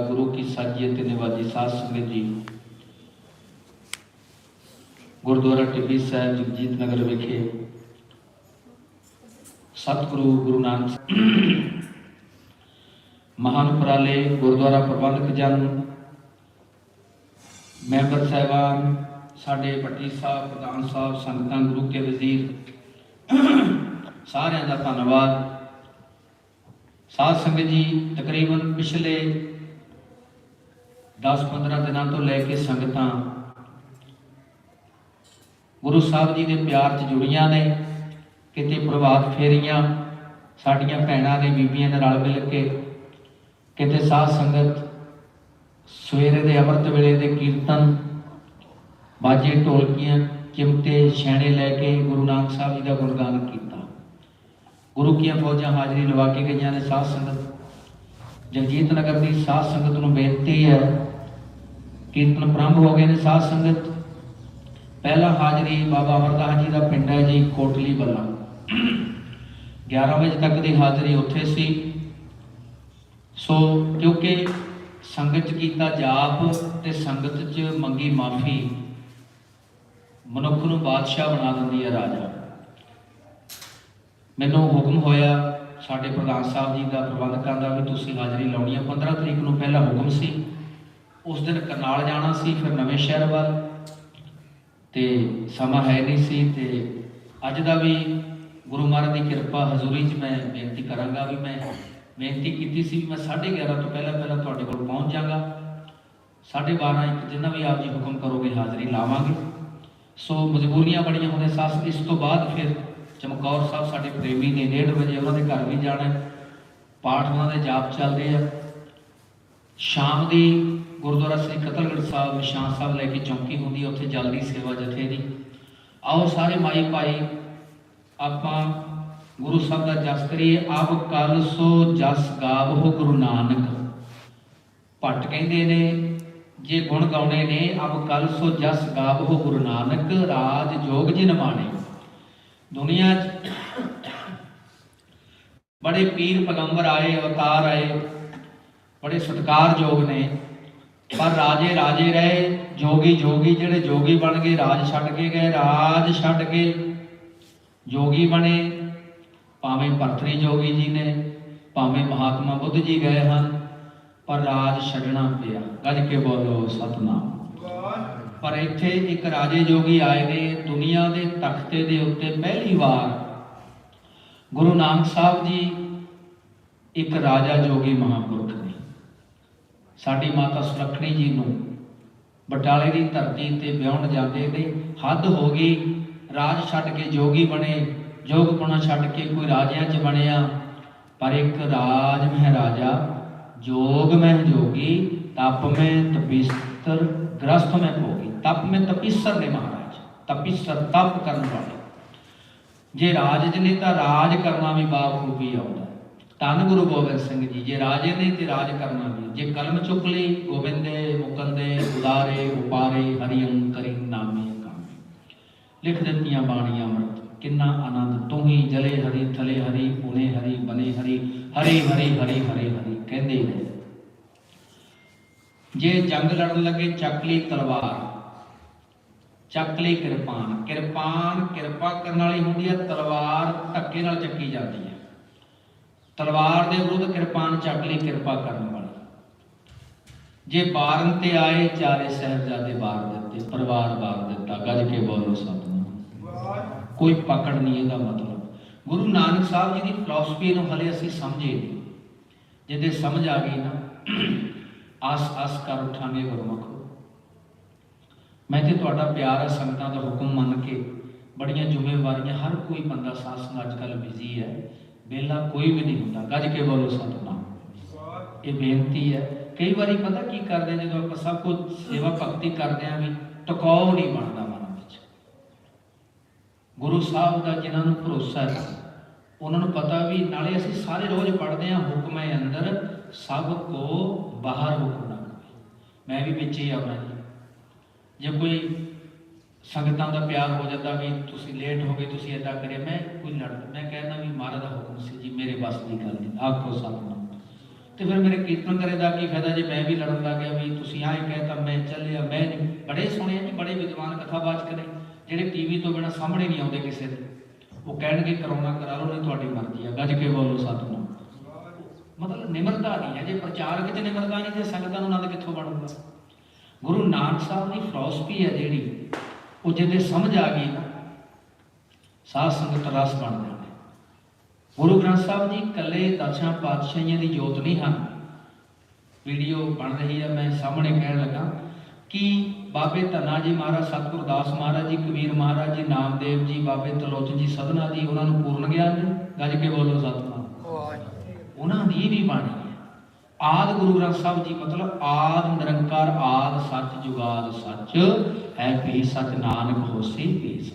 ਦਾ ਸਦਕਾ ਗੁਰੂ ਕੀ ਸਾਜੀ ਅਤੇ ਨਿਵਾਜੀ ਸਾਧ ਸੰਗਤ ਜੀ ਗੁਰਦੁਆਰਾ ਟਿੱਬੀ ਸਾਹਿਬ ਜਗਜੀਤ ਨਗਰ ਵਿਖੇ ਸਤਿਗੁਰੂ ਗੁਰੂ ਨਾਨਕ ਪ੍ਰਬੰਧਕ ਜਨ, ਮੈਂਬਰ ਸਾਹਿਬਾਨ, ਸਾਡੇ ਪੱਟੀ ਸਾਹਿਬ, ਪ੍ਰਧਾਨ ਸਾਹਿਬ, ਸੰਗਤਾਂ, ਗੁਰੂ ਕੇ ਵਜ਼ੀਰ, ਸਾਰਿਆਂ ਦਾ ਧੰਨਵਾਦ। ਸਾਧ ਸੰਗਤ ਜੀ, ਤਕਰੀਬਨ ਪਿਛਲੇ 10-15 ਦਿਨਾਂ ਤੋਂ ਲੈ ਕੇ ਸੰਗਤਾਂ ਗੁਰੂ ਸਾਹਿਬ ਜੀ ਦੇ ਪਿਆਰ 'ਚ ਜੁੜੀਆਂ ਨੇ, ਕਿਤੇ ਪ੍ਰਭਾਤ ਫੇਰੀਆਂ ਸਾਡੀਆਂ ਭੈਣਾਂ ਨੇ, ਬੀਬੀਆਂ ਦੇ ਨਾਲ ਮਿਲ ਕੇ, ਕਿਤੇ ਸਾਧ ਸੰਗਤ ਸਵੇਰੇ ਦੇ ਅੰਮ੍ਰਿਤ ਵੇਲੇ ਦੇ ਕੀਰਤਨ ਬਾਜੇ ਢੋਲਕੀਆਂ, ਚਿਮਟੇ, ਛੈਣੇ ਲੈ ਕੇ ਗੁਰੂ ਨਾਨਕ ਸਾਹਿਬ ਜੀ ਦਾ ਗੁਣਗਾਨ ਕੀਤਾ। ਗੁਰੂ ਕੀਆਂ ਫੌਜਾਂ ਹਾਜ਼ਰੀ ਲਵਾ ਕੇ ਗਈਆਂ ਨੇ ਸਾਧ ਸੰਗਤ। ਜਗਜੀਤ ਨਗਰ ਦੀ ਸਾਧ ਸੰਗਤ ਨੂੰ ਬੇਨਤੀ ਹੈ ਕੀਰਤਨ ਪ੍ਰੰਭ ਹੋ ਗਏ ਨੇ। ਸਾਧ ਸੰਗਤ, ਪਹਿਲਾ ਹਾਜ਼ਰੀ ਬਾਬਾ ਅਮਰਦਾਸ ਜੀ ਦਾ ਪਿੰਡ ਹੈ ਜੀ ਕੋਟਲੀ ਬੱਲਾ। 11 ਵਜੇ ਤੱਕ ਦੀ ਹਾਜ਼ਰੀ ਉੱਥੇ ਸੀ। ਸੋ ਕਿਉਂਕਿ ਸੰਗਤ 'ਚ ਕੀਤਾ ਜਾਪ ਤੇ ਸੰਗਤ 'ਚ ਮੰਗੀ ਮਾਫੀ, ਮਨੁੱਖ ਨੂੰ ਬਾਦਸ਼ਾਹ ਬਣਾ ਦਿੰਦੀ ਹੈ ਰਾਜਾ। ਮੈਨੂੰ ਹੁਕਮ ਹੋਇਆ ਸਾਡੇ ਪ੍ਰਧਾਨ ਸਾਹਿਬ ਜੀ ਦਾ ਪ੍ਰਬੰਧਕਾਂ ਦਾ ਵੀ ਤੁਸੀਂ ਹਾਜ਼ਰੀ ਲਾਉਣੀ ਹੈ। 15 ਤਰੀਕ ਨੂੰ ਪਹਿਲਾ ਹੁਕਮ ਸੀ। ਉਸ ਦਿਨ ਕਰਨਾਲ ਜਾਣਾ ਸੀ, ਫਿਰ ਨਵੇਂ ਸ਼ਹਿਰ ਵੱਲ ਤੇ ਸਮਾਂ ਹੈ ਨਹੀਂ ਸੀ ਤੇ ਅੱਜ ਦਾ ਵੀ ਗੁਰੂ ਮਹਾਰਾਜ ਦੀ ਕਿਰਪਾ ਹਜ਼ੂਰੀ 'ਚ ਮੈਂ ਬੇਨਤੀ ਕਰਾਂਗਾ ਵੀ ਮੈਂ ਬੇਨਤੀ ਕੀਤੀ ਸੀ ਵੀ ਮੈਂ 11:30 ਤੋਂ ਪਹਿਲਾਂ ਪਹਿਲਾਂ ਤੁਹਾਡੇ ਕੋਲ ਪਹੁੰਚ ਜਾਗਾ 12:30 ਇੱਕ ਜਿੰਨਾ ਵੀ ਆਪ ਜੀ ਹੁਕਮ ਕਰੋਗੇ ਹਾਜ਼ਰੀ ਲਾਵਾਂਗੇ। ਸੋ ਮਜਬੂਰੀਆਂ ਬੜੀਆਂ ਹੁੰਦੇ ਸੱਸ, ਇਸ ਤੋਂ ਬਾਅਦ ਫਿਰ ਚਮਕੌਰ ਸਾਹਿਬ ਸਾਡੇ ਪ੍ਰੇਮੀ ਨੇ 1:30 ਵਜੇ ਉਹਨਾਂ ਦੇ ਘਰ ਵੀ ਜਾਣਾ ਪਾਠ ਉਹਨਾਂ ਦੇ ਜਾਪ ਚੱਲਦੇ ਆ। ਸ਼ਾਮ ਦੀ ਗੁਰਦੁਆਰਾ ਸ੍ਰੀ ਕਤਲਗੜ੍ਹ ਸਾਹਿਬ ਨਿਸ਼ਾਨ ਸਾਹਿਬ ਲੈ ਕੇ ਚੌਂਕੀ ਹੁੰਦੀ ਹੈ, ਉੱਥੇ ਜਲਦੀ ਸੇਵਾ ਜਥੇ ਦੀ। ਆਓ ਸਾਰੇ ਮਾਈ ਭਾਈ, ਆਪਾਂ ਗੁਰੂ ਸਾਹਿਬ ਦਾ ਜਸ ਕਰੀਏ। ਆਪ ਕਲ ਸੋ ਜਸ ਗਾਵੋ ਗੁਰੂ ਨਾਨਕ। ਭੱਟ ਕਹਿੰਦੇ ਨੇ, ਜੇ ਗੁਣ ਗਾਉਣੇ ਨੇ, ਆਪ ਕਲ ਸੋ ਜਸ ਗਾਵੋ ਗੁਰੂ ਨਾਨਕ, ਰਾਜ ਜੋਗ ਜਿਨ ਮਾਣੇ। ਦੁਨੀਆ 'ਚ ਬੜੇ ਪੀਰ ਪੈਗੰਬਰ ਆਏ, ਅਵਤਾਰ ਆਏ। ਬੜੇ ਸਤਿਕਾਰਯੋਗ ਨੇ। ਪਰ ਰਾਜੇ ਰਾਜੇ ਰਹੇ, ਜੋਗੀ ਜੋਗੀ ਜਿਹੜੇ ਜੋਗੀ ਬਣ ਗਏ, ਰਾਜ ਛੱਡ ਕੇ ਗਏ, ਰਾਜ ਛੱਡ ਕੇ ਜੋਗੀ ਬਣੇ। ਭਾਵੇਂ ਭਰਤਰੀ ਜੋਗੀ ਜੀ ਨੇ, ਭਾਵੇਂ ਮਹਾਤਮਾ ਬੁੱਧ ਜੀ ਗਏ ਹਨ, ਪਰ ਰਾਜ ਛੱਡਣਾ ਪਿਆ। ਗੱਜ ਕੇ ਬੋਲੋ ਸਤਨਾਮ। ਪਰ ਇੱਥੇ ਇੱਕ ਰਾਜੇ ਜੋਗੀ ਆਏ ਨੇ, ਦੁਨੀਆ ਦੇ ਤਖਤੇ ਦੇ ਉੱਤੇ ਪਹਿਲੀ ਵਾਰ। ਗੁਰੂ ਨਾਨਕ ਸਾਹਿਬ ਜੀ ਇੱਕ ਰਾਜਾ ਜੋਗੀ ਮਹਾਂਪੁਰਖ ਨੇ। ਸਾਡੀ ਮਾਤਾ ਸੁਲੱਖਣੀ ਜੀ ਨੂੰ ਬਟਾਲੇ ਦੀ ਧਰਤੀ ਤੇ ਵਿਆਹਣ ਜਾਂਦੇ ਨੇ ਹੱਦ ਹੋ ਗਈ, ਰਾਜ ਛੱਡ ਕੇ ਜੋਗੀ ਬਣੇ ਜੋਗਪੁਣਾ ਛੱਡ ਕੇ ਕੋਈ ਰਾਜਿਆਂ 'ਚ ਬਣਿਆ। ਪਰ ਇੱਕ ਰਾਜ ਮਹਿ ਰਾਜਾ, ਜੋਗ ਮਹਿ ਜੋਗੀ, ਤਪ ਮੈਂ ਤਪਿਸਤਰ, ਗ੍ਰਸਥ ਮੈਂ ਭੋਗੀ। ਤਪ ਮੈਂ ਤਪਿਸਰ ਨੇ ਮਹਾਰਾਜ, ਤਪਿਸਰ ਤਪ ਕਰਨ ਵਾਲੇ। ਜੇ ਰਾਜ ਚ ਨੇ ਤਾਂ ਰਾਜ ਕਰਨਾ ਵੀ ਬਾਖੂਬੀ ਆਉਂਦਾ। ਧੰਨ ਗੁਰੂ ਗੋਬਿੰਦ ਸਿੰਘ ਜੀ, ਜੇ ਰਾਜੇ ਨੇ ਤੇ ਰਾਜ ਕਰਨਾ ਵੀ ਜੇ ਕਲਮ ਚੁੱਕ ਲਈ, ਗੋਬਿੰਦੇ, ਮੁਕੰਦੇ ਉਦਾਰੇ ਉਪਾਰੇ ਹਰੀ ਅੰਤਰੀ ਨਾਮੇ ਕਾਮੇ। ਲਿਖ ਦਿੱਤੀਆਂ ਬਾਣੀਆਂ ਅੰਮ੍ਰਿਤ, ਕਿੰਨਾ ਆਨੰਦ। ਤੂੰ ਹੀ ਜਲੇ ਹਰੀ, ਥਲੇ ਹਰੀ ਪੁਨੇ ਹਰੀ, ਬਨੇ ਹਰੀ ਹਰੀ ਹਰੀ ਹਰੀ ਹਰੀ ਹਰੀ, ਕਹਿੰਦੇ ਨੇ। ਜੇ ਜੰਗ ਲੜਨ ਲੱਗੇ, ਚੱਕ ਲਈ ਤਲਵਾਰ, ਚੱਕ ਲਈ ਕਿਰਪਾਨ। ਕਿਰਪਾਨ ਕਿਰਪਾ ਕਰਨ ਵਾਲੀ ਹੁੰਦੀ ਹੈ, ਤਲਵਾਰ ਧੱਕੇ ਨਾਲ ਚੱਕੀ ਜਾਂਦੀ ਹੈ। ਤਲਵਾਰ ਦੇ ਵਿਰੁੱਧ ਕਿਰਪਾਨ ਚੱਕ ਲਈ, ਕਿਰਪਾ ਕਰਨ ਵਾਲੀ। ਜੇ ਬਾਰਨ ਤੇ ਆਏ, ਚਾਰੇ ਸਹਿਬਜ਼ਾਦੇ ਬਾਰ ਦਿੱਤੇ, ਪਰਿਵਾਰ ਬਾਰ ਦਿੱਤਾ, ਗੱਜ ਕੇ ਬੋਲੋ ਸਤਨਾਮ ਕੋਈ ਪਕੜ ਨਹੀਂ, ਇਹਦਾ ਮਤਲਬ। ਗੁਰੂ ਨਾਨਕ ਸਾਹਿਬ ਜੀ ਦੀ ਫਿਲਾਸਫੀ ਨੂੰ ਹਲੇ ਅਸੀਂ ਸਮਝੇ ਨਹੀਂ। ਜਿਹਦੇ ਸਮਝ ਆ ਗਈ ਨਾ ਆਸ ਆਸ ਕਰ ਉਠਾਂਗੇ ਗੁਰਮੁਖ। ਮੈਂ ਤੇ ਤੁਹਾਡਾ ਪਿਆਰ ਹੈ ਸੰਗਤਾਂ ਦਾ ਹੁਕਮ ਮੰਨ ਕੇ ਬੜੀਆਂ ਜ਼ਿੰਮੇਵਾਰੀਆਂ, ਹਰ ਕੋਈ ਬੰਦਾ ਸਾਧ ਸੰਗ ਅੱਜ ਕੱਲ੍ਹ ਬਿਜ਼ੀ ਹੈ। ਵਿਹਲਾ ਕੋਈ ਵੀ ਨਹੀਂ ਹੁੰਦਾ, ਗੱਜ ਕੇ ਬੋਲੋ ਸਤਨਾਮ। ਇਹ ਬੇਨਤੀ ਹੈ। ਕਈ ਵਾਰੀ ਪਤਾ ਕੀ ਕਰਦੇ, ਜਦੋਂ ਆਪਾਂ ਸਭ ਕੁਝ ਸੇਵਾ ਭਗਤੀ ਕਰਦੇ ਆਂ ਵੀ ਟਿਕਾਉ ਨਹੀਂ ਬਣਦਾ ਮਨ ਵਿੱਚ। ਗੁਰੂ ਸਾਹਿਬ ਦਾ ਜਿਨ੍ਹਾਂ ਨੂੰ ਭਰੋਸਾ ਹੈ, ਉਹਨਾਂ ਨੂੰ ਪਤਾ ਵੀ ਨਾਲੇ ਅਸੀਂ ਸਾਰੇ ਰੋਜ਼ ਪੜ੍ਹਦੇ ਆਂ ਹੁਕਮ ਹੈ ਅੰਦਰ ਸਭ ਕੋ ਬਾਹਰ ਹੁਕਮ ਨਾ ਮੈਂ ਵੀ ਵਿੱਚ ਹੀ ਆਉਣਾ ਜੀ। ਜੇ ਕੋਈ ਸੰਗਤਾਂ ਦਾ ਪਿਆਰ ਹੋ ਜਾਂਦਾ ਵੀ ਤੁਸੀਂ ਲੇਟ ਹੋ ਗਏ, ਤੁਸੀਂ ਏਦਾਂ ਕਰੇ ਮੈਂ ਕੋਈ ਲੜ ਮੈਂ ਕਹਿੰਦਾ ਵੀ ਮਹਾਰਾਜ ਦਾ ਹੁਕਮ ਸੀ ਜੀ, ਮੇਰੇ ਬਸ ਦੀ ਗੱਲ ਨਹੀਂ ਆਖੋ ਸਤਨਾਮ ਤੇ ਫਿਰ ਮੇਰੇ ਕੀਰਤਨ ਕਰੇ ਦਾ ਕੀ ਫਾਇਦਾ ਜੇ ਮੈਂ ਵੀ ਲੜਨ ਲੱਗ ਗਿਆ ਵੀ ਤੁਸੀਂ ਆਏ ਕਹੇ ਮੈਂ ਚੱਲਿਆ, ਮੈਂ ਨਹੀਂ। ਬੜੇ ਸੁਣੇ ਜੀ, ਬੜੇ ਵਿਦਵਾਨ ਕਥਾਵਾਚਕ ਨੇ, ਜਿਹੜੇ ਟੀਵੀ ਤੋਂ ਬਿਨਾ ਸਾਹਮਣੇ ਨਹੀਂ ਆਉਂਦੇ ਕਿਸੇ ਦੇ। ਉਹ ਕਹਿਣਗੇ, ਕਰੋਨਾ ਕਰਾ ਲਓ, ਨਹੀਂ ਤੁਹਾਡੀ ਮਰਜ਼ੀ ਆ, ਗੱਜ ਕੇ ਬੋਲੋ ਸਤਨਾਮ ਮਤਲਬ ਨਿਮਰਤਾ ਨਹੀਂ ਹੈ ਜੇ, ਪ੍ਰਚਾਰਕ ਚ ਨਿਮਰਤਾ ਨਹੀਂ ਤੇ ਸੰਗਤਾਂ ਨੂੰ ਆਨੰਦ ਕਿੱਥੋਂ ਬਣੂਗਾ? ਗੁਰੂ ਨਾਨਕ ਸਾਹਿਬ ਦੀ ਫਿਲਾਸਫੀ ਹੈ ਜਿਹੜੀ ਉਹ ਜਿਹਦੇ ਸਮਝ ਆ ਗਈ ਨਾ ਸਾਧ ਸੰਗਤ ਰਸ ਬਣ ਜਾਂਦੇ ਗੁਰੂ ਗ੍ਰੰਥ ਸਾਹਿਬ ਜੀ ਇਕੱਲੇ ਦਸਾਂ ਪਾਤਸ਼ਾਹੀਆਂ ਦੀ ਜੋਤ ਨਹੀਂ ਹਨ। ਵੀਡੀਓ ਬਣ ਰਹੀ ਹੈ ਮੈਂ ਸਾਹਮਣੇ ਕਹਿਣ ਲੱਗਾ ਕਿ ਬਾਬੇ ਧੰਨਾ ਜੀ ਮਹਾਰਾਜ ਸਤਿਗੁਰ ਦਾਸ ਮਹਾਰਾਜ ਜੀ ਕਬੀਰ ਮਹਾਰਾਜ ਜੀ ਨਾਮਦੇਵ ਜੀ ਬਾਬੇ ਤਲੋਚਨ ਜੀ ਸਦਨਾ ਜੀ ਉਹਨਾਂ ਨੂੰ ਪੂਰਨ ਗਿਆਨ ਗੱਜ ਕੇ ਬੋਲੋ ਸਤਿਨਾਮ ਉਹਨਾਂ ਦੀ ਵੀ ਬਾਣੀ ਆਦ ਗੁਰੂ ਗ੍ਰੰਥ ਸਾਹਿਬ ਜੀ, ਮਤਲਬ ਆਦ ਨਿਰੰਕਾਰ, ਆਦ ਸੱਚ, ਜੁਗਾਦ ਸੱਚ, ਹੈ ਵੀ ਸੱਚ ਨਾਨਕ ਹੋਸੀ ਵੀ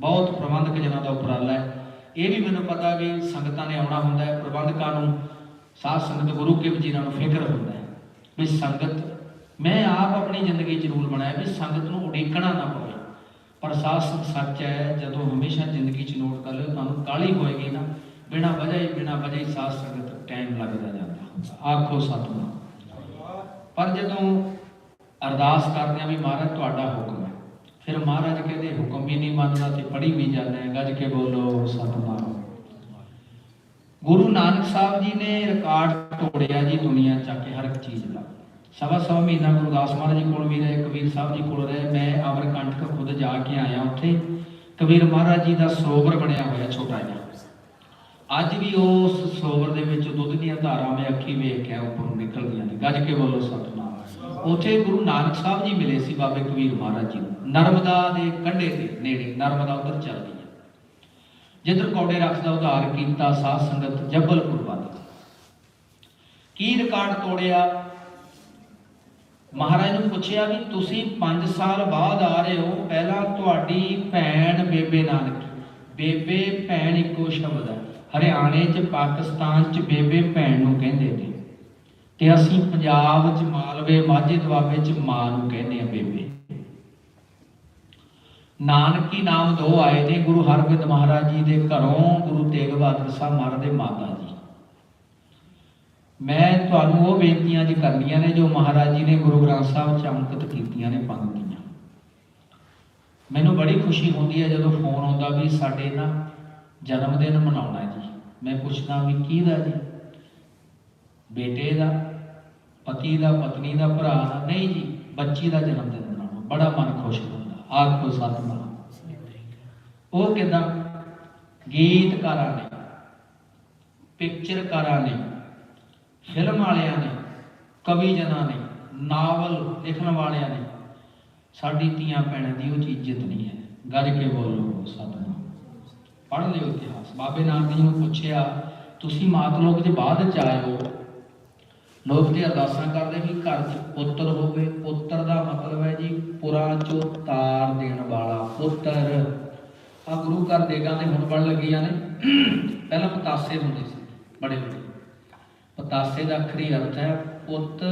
ਬਹੁਤ ਪ੍ਰਬੰਧਕ ਜਨਾਂ ਦਾ ਉਪਰਾਲਾ ਹੈ। ਇਹ ਵੀ ਮੈਨੂੰ ਪਤਾ ਵੀ ਸੰਗਤਾਂ ਨੇ ਆਉਣਾ ਹੁੰਦਾ ਹੈ, ਪ੍ਰਬੰਧਕਾਂ ਨੂੰ, ਸਾਧ ਸੰਗਤ ਗੁਰੂ ਕੇ ਵਜੀਰਾਂ ਨੂੰ ਫਿਕਰ ਹੁੰਦਾ ਹੈ ਵੀ ਸੰਗਤ, ਮੈਂ ਆਪ ਆਪਣੀ ਜ਼ਿੰਦਗੀ 'ਚ ਰੂਲ ਬਣਾਇਆ ਵੀ ਸੰਗਤ ਨੂੰ ਉਡੀਕਣਾ ਨਾ ਪਵੇ। ਪਰ ਸਾਧ ਸੰਗਤ ਸੱਚ ਹੈ, ਜਦੋਂ ਹਮੇਸ਼ਾ ਜ਼ਿੰਦਗੀ 'ਚ ਨੋਟ ਕਰ ਲਿਓ, ਤੁਹਾਨੂੰ ਕਾਲੀ ਹੋਏਗੀ ਨਾ, ਬਿਨਾ ਵਜ੍ਹਾ ਹੀ ਬਿਨਾ ਵਜ੍ਹਾ ਹੀ ਸਾਧ ਸੰਗਤ ਟਾਈਮ ਲੱਗਦਾ ਜਾਂਦਾ। ਆਖੋ ਸਤਿਨਾਮ ਪਰ ਜਦੋਂ ਅਰਦਾਸ ਕਰਦੇ ਆ ਵੀ ਮਹਾਰਾਜ, ਤੁਹਾਡਾ ਹੁਕਮ ਹੈ। ਫਿਰ ਮਹਾਰਾਜ ਕਹਿੰਦੇ, ਹੁਕਮ ਵੀ ਨਹੀਂ ਮੰਨਦਾ ਤੇ ਪੜੀ ਵੀ ਜਾਂਦਾ ਹੈ ਗੱਜ ਕੇ ਬੋਲੋ ਸਤਿਨਾਮ ਗੁਰੂ ਨਾਨਕ ਸਾਹਿਬ ਜੀ ਨੇ ਰਿਕਾਰਡ ਤੋੜਿਆ ਜੀ ਦੁਨੀਆ ਚ ਆ ਕੇ ਹਰ ਇੱਕ ਚੀਜ਼ ਦਾ। ਸਵਾ ਸਵਾ ਮਹੀਨਾ ਗੁਰੂ ਦਾਸ ਮਹਾਰਾਜ ਜੀ ਕੋਲ ਵੀ ਰਹੇ, ਕਬੀਰ ਸਾਹਿਬ ਜੀ ਕੋਲ ਰਹੇ। ਮੈਂ ਅਮਰਕੰਟਕ ਖੁਦ ਜਾ ਕੇ ਆਇਆ ਉੱਥੇ। ਕਬੀਰ ਮਹਾਰਾਜ ਜੀ ਦਾ ਸਰੋਵਰ ਬਣਿਆ ਹੋਇਆ ਛੋਟਾ ਜਿਹਾ। ਅੱਜ ਵੀ ਉਸ ਸਰੋਵਰ ਦੇ ਵਿੱਚ ਦੁੱਧ ਦੀਆਂ ਧਾਰਾਂ ਮੈਂ ਅੱਖੀ ਵੇਖ ਕੇ ਉੱਪਰੋਂ ਨਿਕਲਦੀਆਂ ਨੇ। ਗੱਜ ਕੇ ਬੋਲੋ ਸਤਨਾਮ। ਉੱਥੇ ਗੁਰੂ ਨਾਨਕ ਸਾਹਿਬ ਜੀ ਮਿਲੇ ਸੀ ਬਾਬੇ ਕਬੀਰ ਮਹਾਰਾਜ ਜੀ ਨੂੰ। ਨਰਮਦਾ ਦੇ ਕੰਢੇ ਦੇ ਨੇੜੇ ਨਰਮਦਾ ਉਧਰ ਚੱਲਦੀ ਹੈ ਜਿੱਧਰ ਕੌੜੇ ਰੱਖ ਦਾ ਉਧਾਰ ਕੀਤਾ, ਸਾਧ ਸੰਗਤ ਜੱਬਲਪੁਰ ਵੱਲ। ਕੀ ਰਿਕਾਰਡ ਤੋੜਿਆ? ਮਹਾਰਾਜ ਨੂੰ ਪੁੱਛਿਆ ਵੀ ਤੁਸੀਂ 5 ਸਾਲ ਬਾਅਦ ਆ ਰਹੇ ਹੋ, ਪਹਿਲਾਂ ਤੁਹਾਡੀ ਭੈਣ ਬੇਬੇ ਨਾਨਕੀ। ਬੇਬੇ, ਭੈਣ ਇੱਕੋ ਸ਼ਬਦ ਹੈ। ਹਰਿਆਣੇ 'ਚ, ਪਾਕਿਸਤਾਨ 'ਚ ਬੇਬੇ ਭੈਣ ਨੂੰ ਕਹਿੰਦੇ ਨੇ। ਤੇ ਅਸੀਂ ਪੰਜਾਬ 'ਚ ਮਾਲਵੇ, ਮਾਝੇ ਦੁਆਬੇ 'ਚ ਮਾਂ ਨੂੰ ਕਹਿੰਦੇ ਆ ਬੇਬੇ। ਨਾਨਕੀ ਨਾਮ ਦੋ ਆਏ ਨੇ, ਗੁਰੂ ਹਰਗੋਬਿੰਦ ਮਹਾਰਾਜ ਜੀ ਦੇ ਘਰੋਂ ਗੁਰੂ ਤੇਗ ਬਹਾਦਰ ਸਾਹਿਬ ਮਹਾਰਾਜ ਦੇ ਮਾਤਾ ਜੀ। ਮੈਂ ਤੁਹਾਨੂੰ ਉਹ ਬੇਨਤੀਆਂ ਜੀ ਕਰਨੀਆਂ ਨੇ ਜੋ ਮਹਾਰਾਜ ਜੀ ਨੇ ਗੁਰੂ ਗ੍ਰੰਥ ਸਾਹਿਬ ਚ ਅੰਕਿਤ ਕੀਤੀਆਂ ਨੇ ਪੰਕਤੀਆਂ ਮੈਨੂੰ ਬੜੀ ਖੁਸ਼ੀ ਹੁੰਦੀ ਹੈ ਜਦੋਂ ਫੋਨ ਆਉਂਦਾ ਵੀ ਸਾਡੇ ਨਾ ਜਨਮ ਦਿਨ ਮਨਾਉਣਾ ਹੈ ਜੀ। ਮੈਂ ਪੁੱਛਦਾ ਵੀ ਕਿਹਦਾ ਜੀ? ਬੇਟੇ ਦਾ, ਪਤੀ ਦਾ, ਪਤਨੀ ਦਾ, ਭਰਾ ਦਾ? ਨਹੀਂ ਜੀ, ਬੱਚੀ ਦਾ ਜਨਮ ਦਿਨ ਮਨਾਉਣਾ। ਬੜਾ ਮਨ ਖੁਸ਼ ਹੁੰਦਾ। ਆਖੋ ਸਤਿਨਾਮ। ਉਹ ਕਿਦਾਂ ਗੀਤਕਾਰਾਂ ਨੇ ਪਿਕਚਰਕਾਰਾਂ ਨੇ ਫਿਲਮ ਵਾਲਿਆਂ ਨੇ, ਕਵੀ ਜਨਾਂ ਨੇ, ਨਾਵਲ ਲਿਖਣ ਵਾਲਿਆਂ ਨੇ, ਸਾਡੀ ਧੀਆਂ ਭੈਣਾਂ ਦੀ ਉਹ ਚੀਜ਼ ਇੱਜ਼ਤ ਨਹੀਂ ਹੈ। ਗੱਜ ਕੇ ਬੋਲੋ, ਸਤਨਾਮ। ਪੜ੍ਹ ਲਿਓ ਇਤਿਹਾਸ। ਬਾਬੇ ਨਾਨਕ ਜੀ ਨੂੰ ਪੁੱਛਿਆ, ਤੁਸੀਂ ਮਾਤ ਲੋਕ ਦੇ ਬਾਅਦ ਚ ਆਏ ਹੋ ਲੋਕ ਤੇ ਅਰਦਾਸਾਂ ਕਰਦੇ ਵੀ ਘਰ 'ਚ ਪੁੱਤਰ ਹੋਵੇ। ਪੁੱਤਰ ਦਾ ਮਤਲਬ ਹੈ ਜੀ ਪੁਰਾਂ ਚੋਂ ਤਾਰ ਦੇਣ ਵਾਲਾ ਪੁੱਤਰ। ਆ ਗੁਰੂ ਘਰ ਦੇਗਾਂ ਦੇ ਹੁਣ ਬਣ ਲੱਗੀਆਂ ਨੇ। ਪਹਿਲਾਂ ਪਤਾਸੇ ਹੁੰਦੇ ਸੀ, ਬੜੇ ਬੜੇ ਪਤਾਸੇ ਦਾ ਅਖਰੀ ਅਰਥ ਹੈ ਪੁੱਤ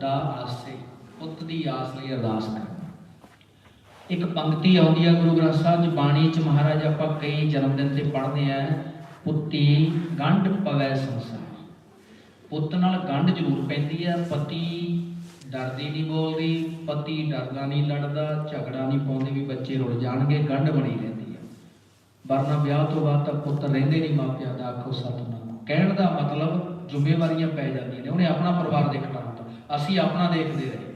ਦਾ ਆਸੇ ਪੁੱਤ ਦੀ ਆਸ ਲਈ ਅਰਦਾਸ ਕਰਨਾ। ਇੱਕ ਪੰਕਤੀ ਆਉਂਦੀ ਆ, ਗੁਰੂ ਗ੍ਰੰਥ ਸਾਹਿਬ ਦੀ ਬਾਣੀ ਚ ਮਹਾਰਾਜ ਆਪਾਂ ਕਈ ਜਨਮ ਦਿਨ ਤੇ ਪੜ੍ਹਦੇ ਆ, ਪੁੱਤੀ ਗੰਢ ਪਵੈ ਸੰਸਾਰ। ਪੁੱਤ ਨਾਲ ਗੰਢ ਜ਼ਰੂਰ ਪੈਂਦੀ ਹੈ ਪਤੀ ਡਰਦੀ ਨਹੀਂ ਬੋਲਦੀ, ਪਤੀ ਡਰਦਾ ਨਹੀਂ ਲੜਦਾ, ਝਗੜਾ ਨਹੀਂ ਪਾਉਂਦੇ ਵੀ ਬੱਚੇ ਰੁੜ ਜਾਣਗੇ, ਗੰਢ ਬਣੀ ਰਹਿੰਦੀ ਆ। ਵਰਨਾ ਵਿਆਹ ਤੋਂ ਬਾਅਦ ਤਾਂ ਪੁੱਤ ਰਹਿੰਦੇ ਨਹੀਂ ਮਾਪਿਆਂ ਦਾ, ਆਖੋ ਸਤਨਾਮ। ਕਹਿਣ ਦਾ ਮਤਲਬ ਜ਼ਿੰਮੇਵਾਰੀਆਂ ਪੈ ਜਾਂਦੀਆਂ ਨੇ, ਉਹਨੇ ਆਪਣਾ ਪਰਿਵਾਰ ਦੇਖਣਾ ਹੁੰਦਾ, ਅਸੀਂ ਆਪਣਾ ਦੇਖਦੇ ਰਹੇ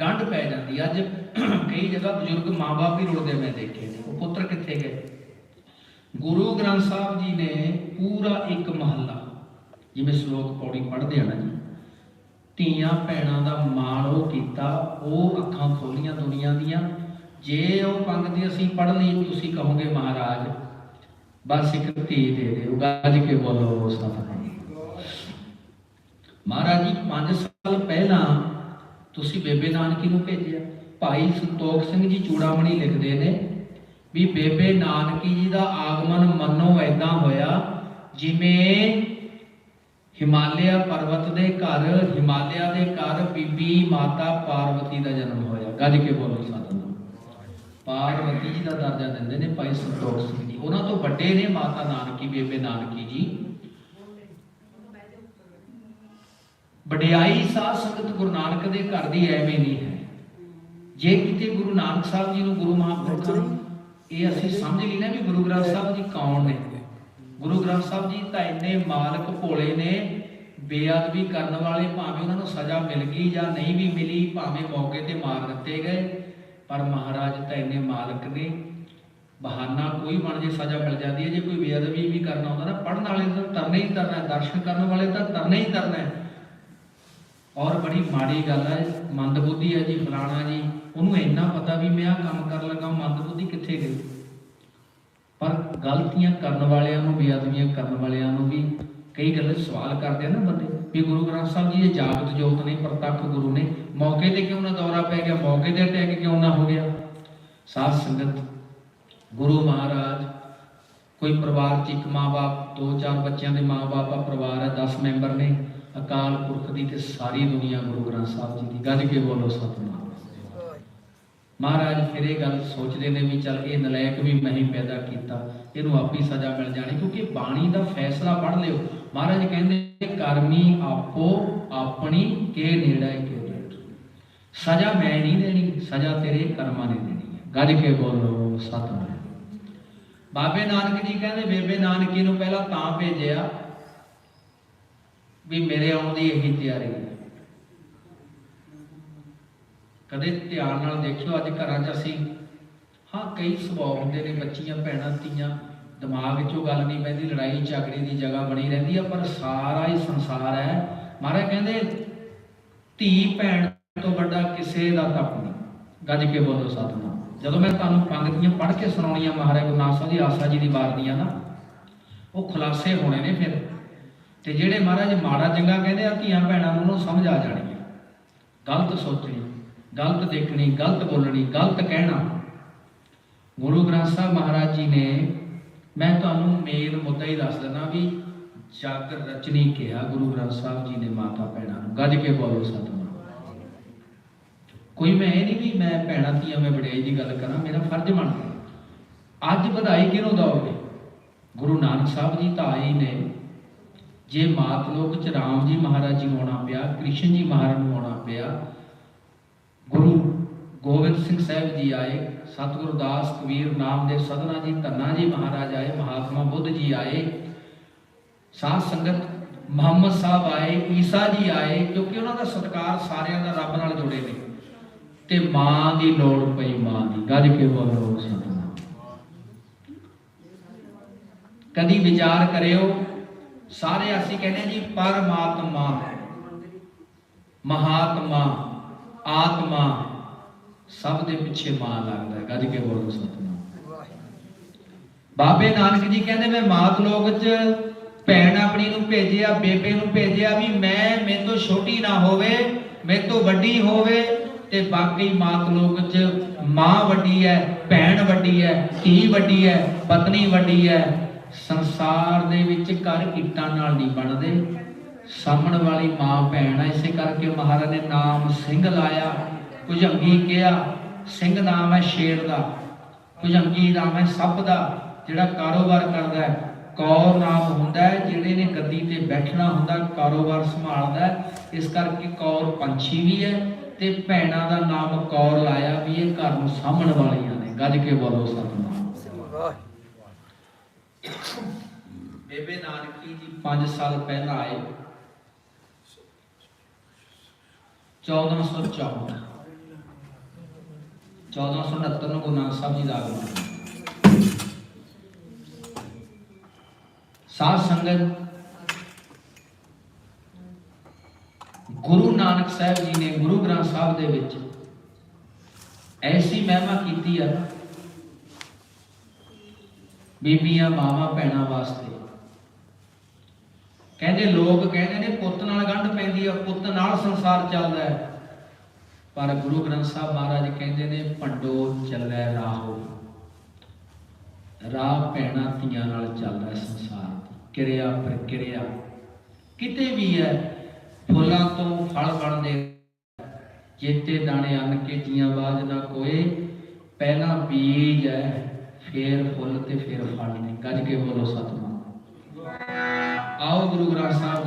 ਗੰਢ ਪੈ ਜਾਂਦੀ ਅੱਜ ਕਈ ਜਗ੍ਹਾ ਬਜ਼ੁਰਗ ਮਾਪੇ ਵੀ ਰੁੜਦੇ ਮੈਂ ਦੇਖੇ ਨੇ। ਉਹ ਪੁੱਤਰ ਕਿੱਥੇ ਗਏ? ਗੁਰੂ ਗ੍ਰੰਥ ਸਾਹਿਬ ਜੀ ਨੇ ਪੂਰਾ ਇੱਕ ਮਹੱਲਾ, ਜਿਵੇਂ ਸ਼ਲੋਕ ਪੌੜੀ ਪੜ੍ਹਦੇ ਆ ਨਾ ਜੀ, ਧੀਆਂ ਭੈਣਾਂ ਦਾ ਮਾਣ ਉਹ ਕੀਤਾ, ਉਹ ਅੱਖਾਂ ਖੋਲੀਆਂ ਦੁਨੀਆ ਦੀਆਂ, ਜੇ ਉਹ ਪੰਕਤੀ ਅਸੀਂ ਪੜ੍ਹ ਲਈ, ਤੁਸੀਂ ਕਹੋਗੇ ਮਹਾਰਾਜ, ਬਸ ਇੱਕ ਧੀ ਦੇ ਦਿਓ, ਗੱਜ ਕੇ ਬੋਲੋ ਸਤਿਨਾਮ ਮਹਾਰਾਜ ਜੀ 5 ਸਾਲ ਪਹਿਲਾਂ ਤੁਸੀਂ ਬੇਬੇ ਨਾਨਕੀ ਨੂੰ ਭੇਜਿਆ। ਭਾਈ ਸੰਤੋਖ ਸਿੰਘ ਜੀ ਚੂੜਾਮਣੀ ਲਿਖਦੇ ਨੇ ਵੀ ਬੇਬੇ ਨਾਨਕੀ ਜੀ ਦਾ ਆਗਮਨ ਮੰਨੋ ਐਦਾਂ ਹੋਇਆ ਜਿਵੇਂ ਹਿਮਾਲਿਆ ਪਰਬਤ ਦੇ ਘਰ, ਹਿਮਾਲਿਆ ਦੇ ਘਰ ਬੀਬੀ ਮਾਤਾ ਪਾਰਵਤੀ ਦਾ ਜਨਮ ਹੋਇਆ। ਗੱਜ ਕੇ ਬੋਲੋ ਸਤਿਨਾਮ ਪਾਰਵਤੀ ਜੀ ਦਾ ਦਰਜਾ ਦਿੰਦੇ ਨੇ ਭਾਈ ਸੰਤੋਖ ਸਿੰਘ ਜੀ। ਉਹਨਾਂ ਤੋਂ ਵੱਡੇ ਨੇ ਮਾਤਾ ਨਾਨਕੀ, ਬੇਬੇ ਨਾਨਕੀ ਜੀ। ਵਡਿਆਈ ਸਾਧ ਸੰਗਤ ਗੁਰੂ ਨਾਨਕ ਦੇ ਘਰ ਦੀ ਐਵੇਂ ਨਹੀਂ ਹੈ। ਜੇ ਕਿਤੇ ਗੁਰੂ ਨਾਨਕ ਸਾਹਿਬ ਜੀ ਨੂੰ ਗੁਰੂ ਮਹਾਂਪੁਰਖਾਂ ਨੂੰ ਇਹ ਅਸੀਂ ਸਮਝ ਲਈ ਨਾ ਵੀ ਗੁਰੂ ਗ੍ਰੰਥ ਸਾਹਿਬ ਜੀ ਕੌਣ ਨੇ। ਗੁਰੂ ਗ੍ਰੰਥ ਸਾਹਿਬ ਜੀ ਤਾਂ ਇੰਨੇ ਮਾਲਕ ਭੋਲੇ ਨੇ ਬੇਅਦਬੀ ਕਰਨ ਵਾਲੇ ਭਾਵੇਂ ਉਹਨਾਂ ਨੂੰ ਸਜ਼ਾ ਮਿਲ ਗਈ ਜਾਂ ਨਹੀਂ ਵੀ ਮਿਲੀ ਭਾਵੇਂ ਮੌਕੇ ਤੇ ਮਾਰ ਦਿੱਤੇ ਗਏ ਪਰ ਮਹਾਰਾਜ ਤਾਂ ਇੰਨੇ ਮਾਲਕ ਨੇ। ਬਹਾਨਾ ਕੋਈ ਬਣ ਜੇ ਸਜ਼ਾ ਮਿਲ ਜਾਂਦੀ ਹੈ ਜੇ ਕੋਈ ਬੇਅਦਬੀ ਵੀ ਕਰਨਾ ਹੁੰਦਾ ਨਾ ਪੜਨ ਵਾਲੇ ਤਾਂ ਤਰਨਾ ਹੀ ਤਰਨਾ ਦਰਸ਼ਨ ਕਰਨ ਵਾਲੇ ਤਾਂ ਤਰਨਾ ਹੀ ਤਰਨਾ ਔਰ ਬੜੀ ਮਾੜੀ ਗੱਲ ਹੈ ਮੰਦਬੁੱਧੀ ਹੈ ਜੀ ਫਲਾਣਾ ਜੀ। ਉਹਨੂੰ ਇੰਨਾ ਪਤਾ ਵੀ ਮੈਂ ਆਹ ਕੰਮ ਕਰਨ ਲੱਗਾ ਮੰਦਬੁੱਧੀ ਕਿੱਥੇ ਗਈ? ਪਰ ਗਲਤੀਆਂ ਕਰਨ ਵਾਲਿਆਂ ਨੂੰ ਬੇਅਦਬੀਆਂ ਕਰਨ ਵਾਲਿਆਂ ਨੂੰ ਵੀ ਕਈ ਗੱਲਾਂ ਸਵਾਲ ਕਰਦੇ ਆ ਨਾ ਬੰਦੇ ਵੀ ਗੁਰੂ ਗ੍ਰੰਥ ਸਾਹਿਬ ਜੀ, ਇਹ ਜਾਗਤ ਜੋਤ ਨੇ, ਪ੍ਰਤੱਖ ਗੁਰੂ ਨੇ, ਮੌਕੇ ਤੇ ਕਿਉਂ ਨਾ ਦੌਰਾ ਪੈ ਗਿਆ? ਮੌਕੇ ਤੇ ਅਟੈਕ ਕਿਉਂ ਨਾ ਹੋ ਗਿਆ? ਸਾਧ ਸੰਗਤ, ਗੁਰੂ ਮਹਾਰਾਜ, ਕੋਈ ਪਰਿਵਾਰ 'ਚ ਇੱਕ ਮਾਂ-ਬਾਪ, ਦੋ ਚਾਰ ਬੱਚਿਆਂ ਦੇ ਮਾਂ-ਬਾਪ, ਆ ਪਰਿਵਾਰ ਹੈ 10 ਮੈਂਬਰ ਨੇ, ਅਕਾਲ ਪੁਰਖ ਦੀ ਤੇ ਸਾਰੀ ਦੁਨੀਆ ਗੁਰੂ ਗ੍ਰੰਥ ਸਾਹਿਬ ਜੀ ਦੀ। ਗੱਜ ਕੇ ਬੋਲੋ ਸਤਿਨਾਮ। ਮਹਾਰਾਜ ਫਿਰ ਇਹ ਗੱਲ ਸੋਚਦੇ ਨੇ ਵੀ ਚੱਲ ਇਹ ਨਲਾਇਕ ਵੀ ਮੈਂ ਹੀ ਪੈਦਾ ਕੀਤਾ, ਇਹਨੂੰ ਆਪੀ ਸਜ਼ਾ ਮਿਲ ਜਾਣੀ, ਕਿਉਂਕਿ ਬਾਣੀ ਦਾ ਫੈਸਲਾ ਪੜ੍ਹ ਲਿਓ। ਮਹਾਰਾਜ ਕਹਿੰਦੇ ਕਰਮੀ ਆਪੋ ਆਪਣੀ, ਕੇ ਨੇੜੇ ਕੇ ਸਜ਼ਾ ਮੈਂ ਨਹੀਂ ਦੇਣੀ, ਸਜ਼ਾ ਤੇਰੇ ਕਰਮਾਂ ਨੇ ਦੇਣੀ ਹੈ। ਗੱਜ ਕੇ ਬੋਲੋ, ਸਤਿਨਾਮ। ਬਾਬੇ ਨਾਨਕ ਜੀ ਕਹਿੰਦੇ, ਬੇਬੇ ਨਾਨਕੀ ਨੂੰ ਪਹਿਲਾਂ ਤਾਂ ਭੇਜਿਆ ਵੀ ਮੇਰੇ ਆਉਣ ਦੀ ਇਹੀ ਤਿਆਰੀ ਹੈ। ਕਦੇ ਧਿਆਨ ਨਾਲ ਦੇਖਿਓ ਅੱਜ ਘਰਾਂ 'ਚ ਅਸੀਂ, ਹਾਂ, ਕਈ ਸੁਭਾਅ ਹੁੰਦੇ ਨੇ, ਬੱਚੀਆਂ, ਭੈਣਾਂ, ਧੀਆਂ, ਦਿਮਾਗ 'ਚੋਂ ਗੱਲ ਨਹੀਂ ਪੈਂਦੀ, ਲੜਾਈ, ਝਗੜੇ ਦੀ ਜਗ੍ਹਾ ਬਣੀ ਰਹਿੰਦੀ ਆ, ਪਰ ਸਾਰਾ ਹੀ ਸੰਸਾਰ ਹੈ। ਮਹਾਰਾਜ ਕਹਿੰਦੇ, ਧੀ ਭੈਣ ਤੋਂ ਵੱਡਾ ਕਿਸੇ ਦਾ ਤਪ ਨਹੀਂ। ਗੱਜ ਕੇ ਬੋਲੋ ਸਤਨਾਮ। ਜਦੋਂ ਮੈਂ ਤੁਹਾਨੂੰ ਪੰਗਤੀਆਂ ਪੜ੍ਹ ਕੇ ਸੁਣਾਉਣੀਆਂ, ਮਹਾਰਾਜ ਗੁਰੂ ਨਾਨਕ ਸਾਹਿਬ ਦੀ ਆਸਾ ਜੀ ਦੀ ਵਾਰ ਦੀਆਂ ਨਾ, ਉਹ ਖੁਲਾਸੇ ਹੋਣੇ ਨੇ ਫਿਰ। ਤੇ ਜਿਹੜੇ ਮਹਾਰਾਜ ਮਾੜਾ ਚੰਗਾ ਕਹਿੰਦੇ ਆ, ਧੀਆਂ ਭੈਣਾਂ ਨੂੰ ਉਹਨੂੰ ਸਮਝ ਆ ਜਾਣੀ ਹੈ ਗਲਤ ਸੋਚਣੀ ਗਲਤ ਦੇਖਣੀ, ਗਲਤ ਬੋਲਣੀ, ਗਲਤ ਕਹਿਣਾ। ਗੁਰੂ ਗ੍ਰੰਥ ਸਾਹਿਬ ਮਹਾਰਾਜ ਜੀ ਨੇ ਮੈਂ ਤੁਹਾਨੂੰ ਮੇਨ ਮੁੱਦਾ ਹੀ ਦੱਸ ਦਿੰਦਾ ਵੀ ਜਗ ਰਚਨੀ ਕਿਹਾ ਗੁਰੂ ਗ੍ਰੰਥ ਸਾਹਿਬ ਜੀ ਨੇ ਮਾਤਾ ਭੈਣਾਂ ਨੂੰ। ਗੱਜ ਕੇ ਬੋਲੋ ਸਤਿਨਾਮ ਕੋਈ ਮੈਂ ਇਹ ਨਹੀਂ ਵੀ ਮੈਂ ਭੈਣਾਂ ਧੀਆਂ ਮੈਂ ਵਡਿਆਈ ਦੀ ਗੱਲ ਕਰਾਂ, ਮੇਰਾ ਫਰਜ਼ ਬਣਦਾ ਅੱਜ ਵਧਾਈ ਕਿਹਨੂੰ ਦਓਗੇ? ਗੁਰੂ ਨਾਨਕ ਸਾਹਿਬ ਜੀ ਤਾਂ ਆਏ ਨੇ। ਜੇ ਮਾਤ ਲੋਕ ਚ ਰਾਮ ਜੀ ਮਹਾਰਾਜ ਜੀ ਨੂੰ ਆਉਣਾ ਪਿਆ, ਕ੍ਰਿਸ਼ਨ ਜੀ ਮਹਾਰਾਜ ਨੂੰ ਆਉਣਾ ਪਿਆ ਗੁਰੂ ਗੋਬਿੰਦ ਸਿੰਘ ਸਾਹਿਬ ਜੀ ਆਏ, ਸਤਿਗੁਰੂ ਦਾਸ ਕਬੀਰ ਨਾਮਦੇਵ ਸਦਨਾ ਜੀ, ਧੰਨਾ ਜੀ ਮਹਾਰਾਜ ਆਏ, ਮਹਾਤਮਾ ਬੁੱਧ ਜੀ ਆਏ, ਸਾਧ ਸੰਗਤ ਮੁਹੰਮਦ ਸਾਹਿਬ ਆਏ, ਈਸਾ ਜੀ ਆਏ, ਕਿਉਂਕਿ ਉਹਨਾਂ ਦਾ ਸਤਕਾਰ ਸਾਰਿਆਂ ਦਾ ਰੱਬ ਨਾਲ ਜੁੜੇ ਨੇ। ਤੇ ਮਾਂ ਦੀ ਲੋੜ ਪਈ, ਮਾਂ ਦੀ। ਗੱਜ ਕੇ ਬੋਲੋ ਸਤਿਨਾਮ ਕਦੀ ਵਿਚਾਰ ਕਰਿਓ, ਸਾਰੇ ਅਸੀਂ ਕਹਿੰਦੇ ਜੀ, ਪਰਮਾਤਮਾ, ਮਹਾਤਮਾ। ਆਤਮਾ ਸਭ ਦੇ ਪਿੱਛੇ ਮਾਂ ਲੱਗਦਾ ਹੈ। ਗੱਜ ਕੇ ਬੋਲੋ ਸਤਿਨਾਮ। ਬਾਬੇ ਨਾਨਕ ਜੀ ਕਹਿੰਦੇ, ਮੈਂ ਮਾਤ ਲੋਕ ਚ ਭੈਣ ਆਪਣੀ ਨੂੰ ਭੇਜਿਆ, ਬੇਬੇ ਨੂੰ ਭੇਜਿਆ ਵੀ ਮੈਂ, ਮੇਰੇ ਤੋਂ ਛੋਟੀ ਨਾ ਹੋਵੇ, ਮੇਰੇ ਤੋਂ ਵੱਡੀ ਹੋਵੇ ਤੇ ਬਾਕੀ ਮਾਤ ਲੋਕ ਚ ਮਾਂ ਵੱਡੀ ਹੈ, ਭੈਣ ਵੱਡੀ ਹੈ, ਧੀ ਵੱਡੀ ਹੈ, ਪਤਨੀ ਵੱਡੀ ਹੈ। ਸੰਸਾਰ ਦੇ ਵਿੱਚ ਘਰ ਇੱਟਾਂ ਨਾਲ ਨਹੀਂ ਬਣਦੇ। ਸਾਹਮਣ ਵਾਲੀ ਮਾਂ ਭੈਣ ਹੈ ਇਸੇ ਕਰਕੇ ਮਹਾਰਾਜ ਨੇ ਨਾਮ ਸਿੰਘ ਲਾਇਆ ਭੁਜੰਗੀ ਕਿਹਾ ਸਿੰਘ ਨਾਮ ਹੈ ਸ਼ੇਰ ਦਾ ਭੁਜੰਗੀ ਨਾਮ ਹੈ ਸੱਪ ਦਾ ਜਿਹੜਾ ਕਾਰੋਬਾਰ ਕਰਦਾ ਹੈ। ਕੌਰ ਨਾਮ ਹੁੰਦਾ ਹੈ ਜਿਹੜੇ ਨੇ ਗੱਦੀ ਤੇ ਬੈਠਣਾ ਹੁੰਦਾ ਕਾਰੋਬਾਰ ਸੰਭਾਲਦਾ ਹੈ। ਇਸ ਕਰਕੇ ਕੌਰ ਪੰਛੀ ਵੀ ਹੈ ਤੇ ਭੈਣਾਂ ਦਾ ਨਾਮ ਕੌਰ ਲਾਇਆ ਵੀ ਇਹ ਘਰ ਨੂੰ ਸਾਂਭਣ ਵਾਲੀਆਂ ਨੇ ਗੱਜ ਕੇ ਬੋਲੋ ਸਤਨਾਮ ਬੇਬੇ ਨਾਨਕੀ ਜੀ 5 ਸਾਲ ਪਹਿਲਾਂ ਆਏ। 1414 1469 ਨੂੰ ਗੁਰੂ ਨਾਨਕ ਸਾਹਿਬ ਜੀ ਦਾ ਆਗਮਨ ਸਾਧ ਸੰਗਤ, ਗੁਰੂ ਨਾਨਕ ਸਾਹਿਬ ਜੀ ਨੇ ਗੁਰੂ ਗ੍ਰੰਥ ਸਾਹਿਬ ਦੇ ਵਿੱਚ ਐਸੀ ਮਹਿਮਾ ਕੀਤੀ ਆ ਬੀਬੀਆਂ, ਮਾਵਾਂ, ਭੈਣਾਂ ਵਾਸਤੇ। ਕਹਿੰਦੇ ਲੋਕ ਕਹਿੰਦੇ ਨੇ ਪੁੱਤ ਨਾਲ ਗੰਢ ਪੈਂਦੀ ਆ, ਪੁੱਤ ਨਾਲ ਸੰਸਾਰ ਚੱਲਦਾ ਹੈ। ਪਰ ਗੁਰੂ ਗ੍ਰੰਥ ਸਾਹਿਬ ਮਹਾਰਾਜ ਕਹਿੰਦੇ ਨੇ, ਭੰਡੋ, ਚੱਲੈ ਰਾਹੋ ਰਾਹ ਭੈਣਾਂ ਧੀਆਂ ਨਾਲ ਚੱਲਦਾ ਸੰਸਾਰ ਦੀ। ਕਿਰਿਆ ਪ੍ਰਕਿਰਿਆ ਕਿਤੇ ਵੀ ਹੈ, ਫੁੱਲਾਂ ਤੋਂ ਫਲ ਬਣਦੇ ਜੇਤੇ ਦਾਣੇ ਅੰਨ ਕੇ ਜੀਆਂ ਬਾਜ ਨਾ ਕੋਏ। ਪਹਿਲਾਂ ਬੀਜ ਹੈ, ਫੇਰ ਫੁੱਲ ਤੇ ਫੇਰ ਫਲ ਨੇ ਗੱਜ ਕੇ ਬੋਲੋ ਸਤਿ ਆਓ ਗੁਰੂ ਗ੍ਰੰਥ ਸਾਹਿਬ